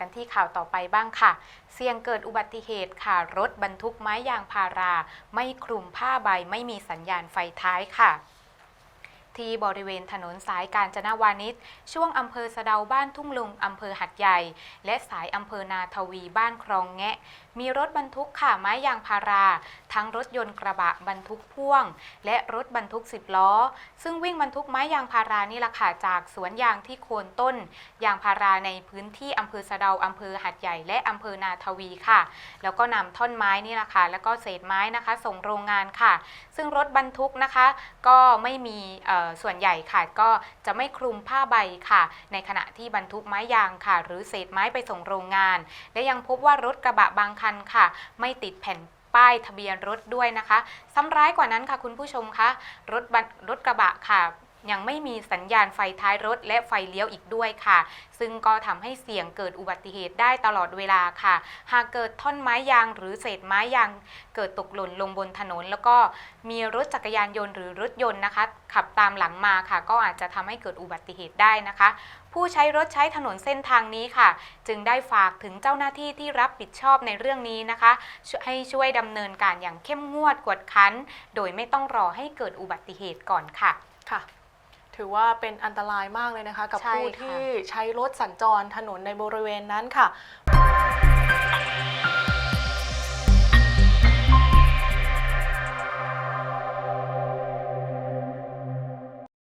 กันที่ข่าวต่อไปบ้างค่ะ เสี่ยงเกิดอุบัติเหตุค่ะ รถบรรทุกไม้ยางพารา ไม่คลุมผ้าใบไม่มีสัญญาณไฟท้ายค่ะที่บริเวณถนนสายกาญจนาวานิชช่วงอำเภอสะเดาบ้านทุ่งลุงอำเภอหัดใหญ่ และสายอำเภอนาทวีบ้านคลองแงะ มีรถบรรทุกค่ะไม้ยางพารา ทั้งรถยนต์กระบะบรรทุกพ่วง และรถบรรทุก 10 ล้อ ซึ่งวิ่งบรรทุกไม้ยางพารานี่แหละค่ะจากสวนยางที่โคนต้น ยางพาราในพื้นที่อำเภอสะเดาอำเภอหัดใหญ่และอำเภอนาทวีค่ะ แล้วก็นำท่อนไม้นี่แหละค่ะแล้วก็เศษไม้นะคะ ส่งโรงงานค่ะ ซึ่งรถบรรทุกนะคะ ก็ไม่มีส่วนใหญ่ค่ะก็จะไม่คลุมผ้าใบค่ะ ในขณะที่บรรทุกไม้ยางค่ะ หรือเศษไม้ไปส่งโรงงาน และยังพบว่ารถกระบะบางคันค่ะ ไม่ติดแผ่น ป้ายทะเบียนรถด้วยนะคะ ซ้ำร้ายกว่านั้นค่ะคุณผู้ชมคะรถบันรถกระบะค่ะยังไม่มีสัญญาณไฟท้ายรถและไฟเลี้ยวอีกด้วยค่ะ ซึ่งก็ทำให้เสี่ยงเกิดอุบัติเหตุได้ตลอดเวลาค่ะ หากเกิดท่อนไม้ยางหรือเศษไม้ยางเกิดตกหล่นลงบนถนน แล้วก็มีรถจักรยานยนต์หรือรถยนต์นะคะ ขับตามหลังมาค่ะ ก็อาจจะทำให้เกิดอุบัติเหตุได้นะคะ ผู้ใช้รถใช้ถนนเส้นทางนี้ค่ะ จึงได้ฝากถึงเจ้าหน้าที่ที่รับผิดชอบในเรื่องนี้นะคะช่วยให้ช่วยดำเนินการอย่างเข้มงวดกวดขัน โดยไม่ต้องรอให้เกิดอุบัติเหตุก่อนค่ะค่ะถือว่าเป็นอันตรายมากเลยนะคะ กับใช่ผู้ค่ะที่ใช้รถสัญจรถนนในบริเวณนั้นค่ะ